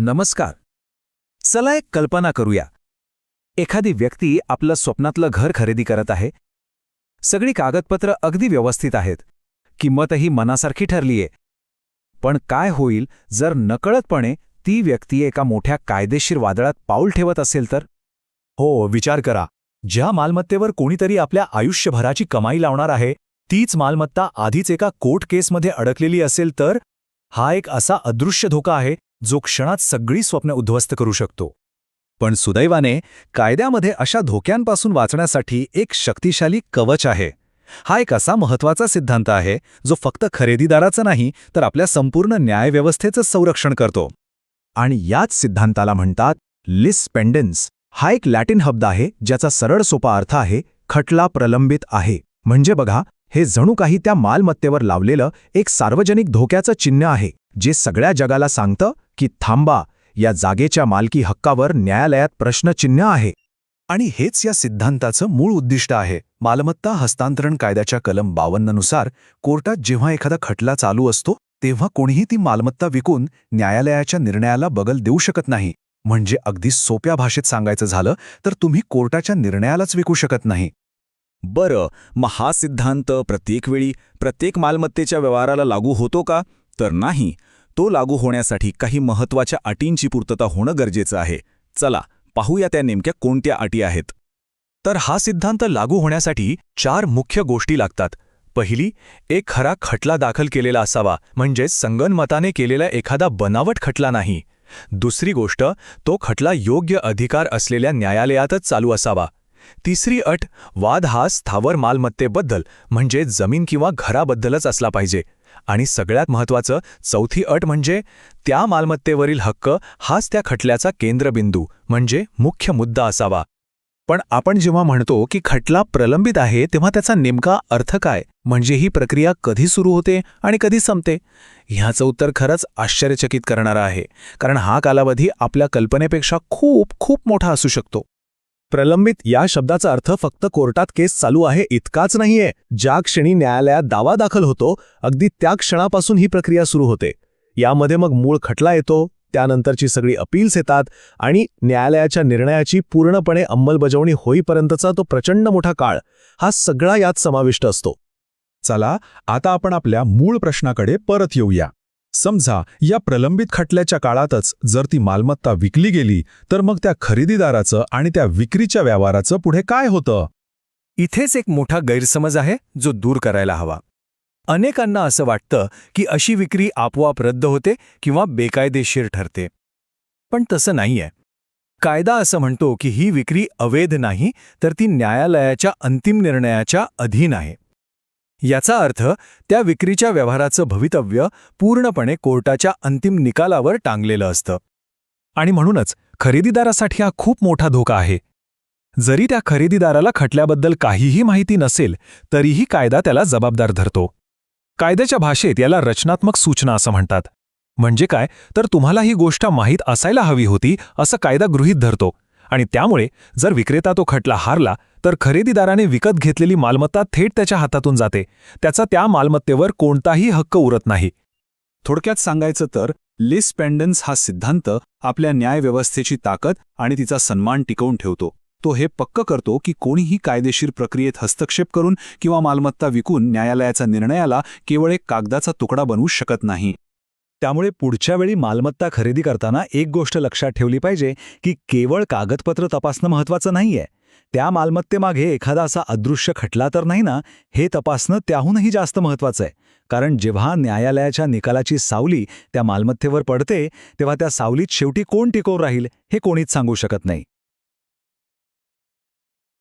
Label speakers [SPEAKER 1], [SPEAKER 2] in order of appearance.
[SPEAKER 1] नमस्कार. चला एक कल्पना करूया. एखादी व्यक्ती आपलं स्वप्नातलं घर खरेदी करत आहे. सगळी कागदपत्र अगदी व्यवस्थित आहेत. किंमतही मनासारखी ठरलीये. पण काय होईल जर नकळतपणे ती व्यक्ती एका मोठ्या कायदेशीर वादळात पाऊल ठेवत असेल तर?
[SPEAKER 2] हो विचार करा. ज्या मालमत्तेवर कोणीतरी आपल्या आयुष्यभराची कमाई लावणार आहे तीच मालमत्ता आधीच एका कोर्ट केसमध्ये अडकलेली असेल तर? हा एक असा अदृश्य धोका आहे जो क्षणात सगळी स्वप्न उद्ध्वस्त करू शकतो.
[SPEAKER 3] पण सुदैवाने कायद्यामध्ये अशा धोक्यांपासून वाचण्यासाठी एक शक्तिशाली कवच आहे. हा एक असा महत्त्वाचा सिद्धांत आहे जो फक्त खरेदीदाराचं नाही तर आपल्या संपूर्ण न्यायव्यवस्थेचं संरक्षण करतो. आणि याच सिद्धांताला म्हणतात लिस पेंडन्स हा एक लॅटिन शब्द आहे ज्याचा सरळ सोपा अर्थ आहे खटला प्रलंबित आहे. म्हणजे बघा हे जणू काही त्या मालमत्तेवर लावलेलं एक सार्वजनिक धोक्याचं चिन्ह आहे जे सगळ्या जगाला सांगतं की थांबा या जागेच्या मालकी हक्कावर न्यायालयात प्रश्नचिन्ह आहे. आणि हेच या सिद्धांताचं मूळ उद्दिष्ट आहे. मालमत्ता हस्तांतरण कायद्याच्या कलम बावन्ननुसार कोर्टात जेव्हा एखादा खटला चालू असतो तेव्हा कोणीही ती मालमत्ता विकून न्यायालयाच्या निर्णयाला बगल देऊ शकत नाही. म्हणजे अगदी सोप्या भाषेत सांगायचं झालं तर तुम्ही कोर्टाच्या निर्णयालाच विकू शकत नाही.
[SPEAKER 4] बरं मग हा सिद्धांत प्रत्येक वेळी प्रत्येक मालमत्तेच्या व्यवहाराला लागू होतो का? तर नाही. तो लागू होण्यासाठी काही महत्त्वाच्या अटींची पूर्तता होणं गरजेचं आहे. चला पाहूया त्या नेमक्या कोणत्या अटी आहेत.
[SPEAKER 2] तर हा सिद्धांत लागू होण्यासाठी चार मुख्य गोष्टी लागतात. पहिली एक खरा खटला दाखल केलेला असावा म्हणजेच संगनमताने केलेला एखादा बनावट खटला नाही. दुसरी गोष्ट तो खटला योग्य अधिकार असलेल्या न्यायालयातच चालू असावा. तिसरी अट वाद हा स्थावर मालमत्तेबद्दल म्हणजे जमीन किंवा घराबद्दलच असला पाहिजे. आणि सगळ्यात महत्त्वाचं चौथी अट म्हणजे त्या मालमत्तेवरील हक्क हाच त्या खटल्याचा केंद्रबिंदू म्हणजे मुख्य मुद्दा असावा.
[SPEAKER 3] पण आपण जेव्हा म्हणतो की खटला प्रलंबित आहे तेव्हा त्याचा नेमका अर्थ काय? म्हणजे ही प्रक्रिया कधी सुरू होते आणि कधी संपते? ह्याचं उत्तर खरंच आश्चर्यचकित करणारं आहे. कारण हा कालावधी आपल्या कल्पनेपेक्षा खूप खूप मोठा असू शकतो. प्रलंबित या शब्दाचा अर्थ फक्त कोर्टात केस चालू आहे इतकाच नाहीये. ज्या क्षणी न्यायालयात दावा दाखल होतो अगदी त्या क्षणापासून ही प्रक्रिया सुरू होते. यामध्ये मग मूळ खटला येतो त्यानंतरची सगळी अपील्स येतात आणि न्यायालयाच्या निर्णयाची पूर्णपणे अंमलबजावणी होईपर्यंतचा तो प्रचंड मोठा काळ हा सगळा यात समाविष्ट असतो.
[SPEAKER 5] चला आता आपण आपल्या मूळ प्रश्नाकडे परत येऊया. समजा या प्रलंबित खटल्याच्या काळातच जर ती मालमत्ता विकली गेली तर मग त्या खरेदीदाराचं आणि त्या विक्रीच्या व्यवहाराचं पुढे काय होतं?
[SPEAKER 2] इथेच एक मोठा गैरसमज आहे जो दूर करायला हवा. अनेकांना असं वाटतं की अशी विक्री आपोआप रद्द होते किंवा बेकायदेशीर ठरते. पण तसं नाहीये. कायदा असं म्हणतो की ही विक्री अवैध नाही तर ती न्यायालयाच्या अंतिम निर्णयाच्या अधीन आहे. याचा अर्थ त्या विक्रीच्या व्यवहाराचं भवितव्य पूर्णपणे कोर्टाच्या अंतिम निकालावर टांगलेलं असतं.
[SPEAKER 3] आणि म्हणूनच खरेदीदारासाठी हा खूप मोठा धोका आहे. जरी त्या खरेदीदाराला खटल्याबद्दल काहीही माहिती नसेल तरीही कायदा त्याला जबाबदार धरतो. कायद्याच्या भाषेत याला रचनात्मक सूचना असं म्हणतात. म्हणजे काय? तर तुम्हाला ही गोष्ट माहीत असायला हवी होती असं कायदा गृहीत धरतो. आणि त्यामुळे जर विक्रेता तो खटला हारला तर खरेदीदाराने विकत घेतलेली मालमत्ता थेट त्याच्या हातातून जाते. त्याचा त्या मालमत्तेवर कोणताही हक्क उरत नाही.
[SPEAKER 1] थोडक्यात सांगायचं तर लिस पेंडन्स हा सिद्धांत आपल्या न्यायव्यवस्थेची ताकद आणि तिचा सन्मान टिकवून ठेवतो. तो हे पक्क करतो की कोणीही कायदेशीर प्रक्रियेत हस्तक्षेप करून किंवा मालमत्ता विकून न्यायालयाचा निर्णयाला केवळ एक कागदाचा तुकडा बनवू शकत नाही.
[SPEAKER 2] त्यामुळे पुढच्या वेळी मालमत्ता खरेदी करताना एक गोष्ट लक्षात ठेवली पाहिजे की केवळ कागदपत्र तपासणं महत्वाचं नाहीये. त्या मालमत्तेमागे एखादा असा अदृश्य खटला तर नाही ना? हे तपासणं त्याहूनही जास्त महत्वाचं आहे. कारण जेव्हा न्यायालयाच्या निकालाची सावली त्या मालमत्तेवर पडते तेव्हा त्या सावलीत शेवटी कोण टिकवून राहील हे कोणीच सांगू शकत नाही.